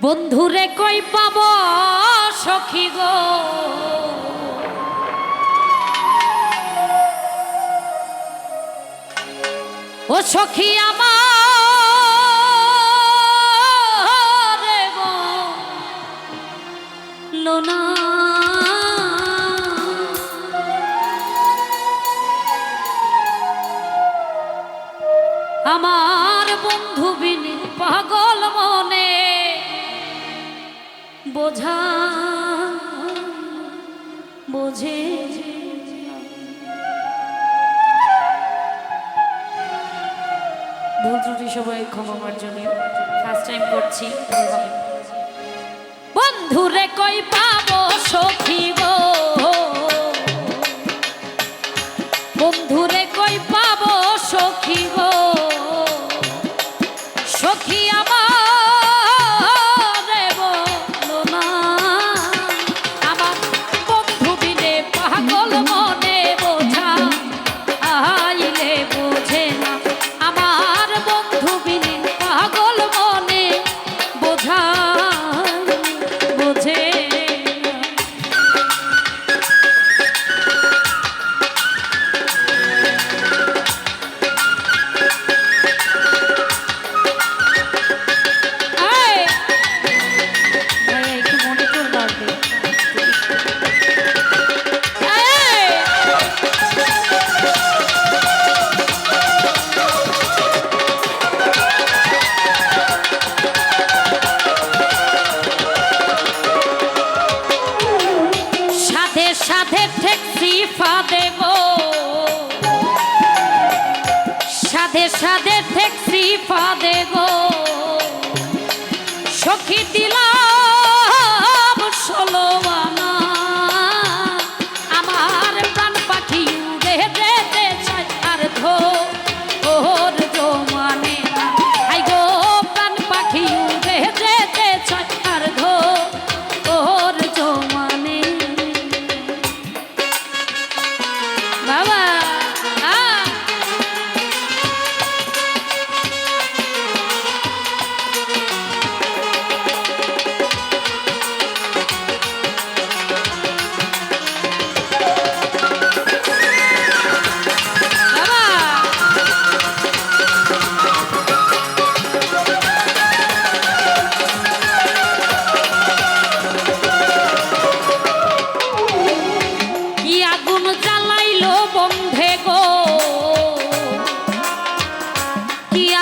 বন্ধুরে কই পাব সখী গো? ও সখী আমার লোনা আমার বন্ধু বোঝা, বোঝে ভুল ত্রুটি সবাই ক্ষমা মার্জনীয় ফার্স্ট টাইম করছি। বন্ধুরে কই পাবো সখী গো সাথে ঠেকছি ফাদে গো সাধে সাধে ঠেকছি ফাদে গো সখী দিলাম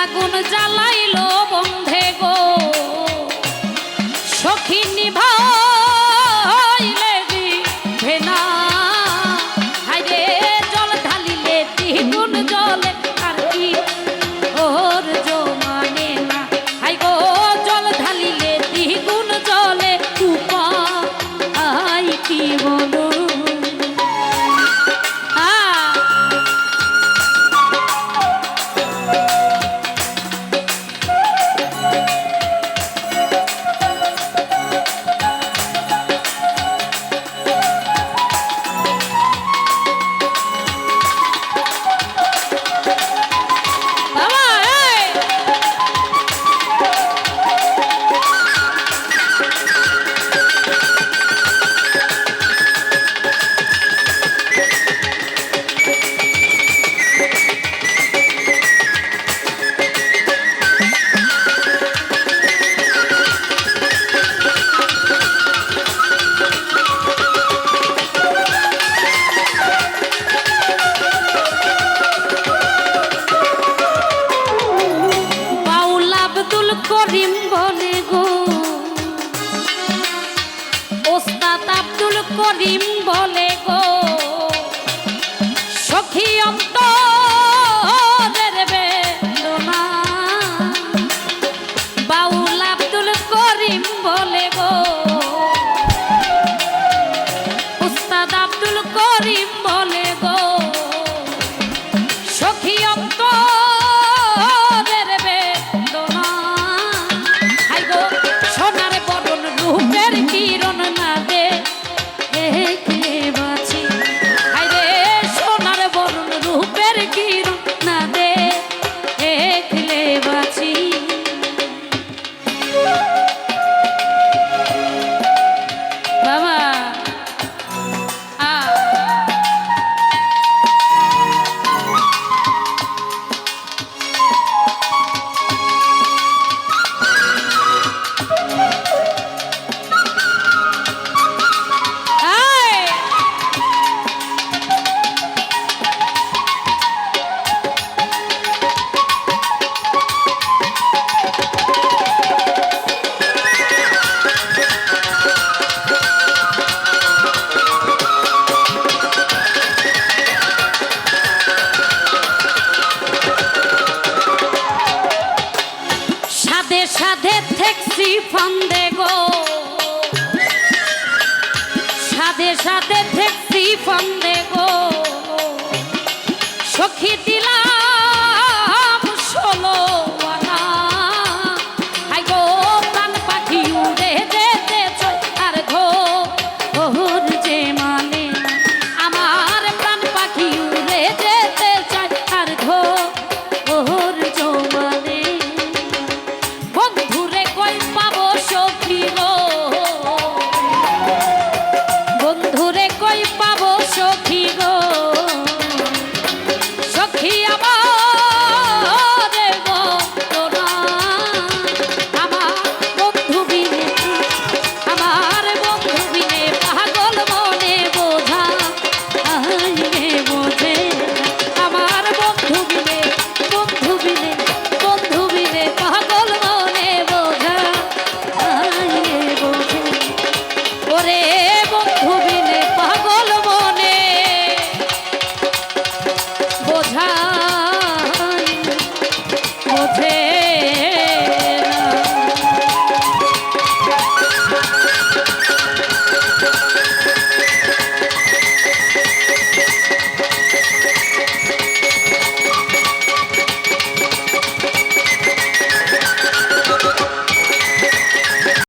আগুন জ্বালাইলো বন্ধে গো। সখী নিভা করিম বলে ঠেকসি ফান্দে গো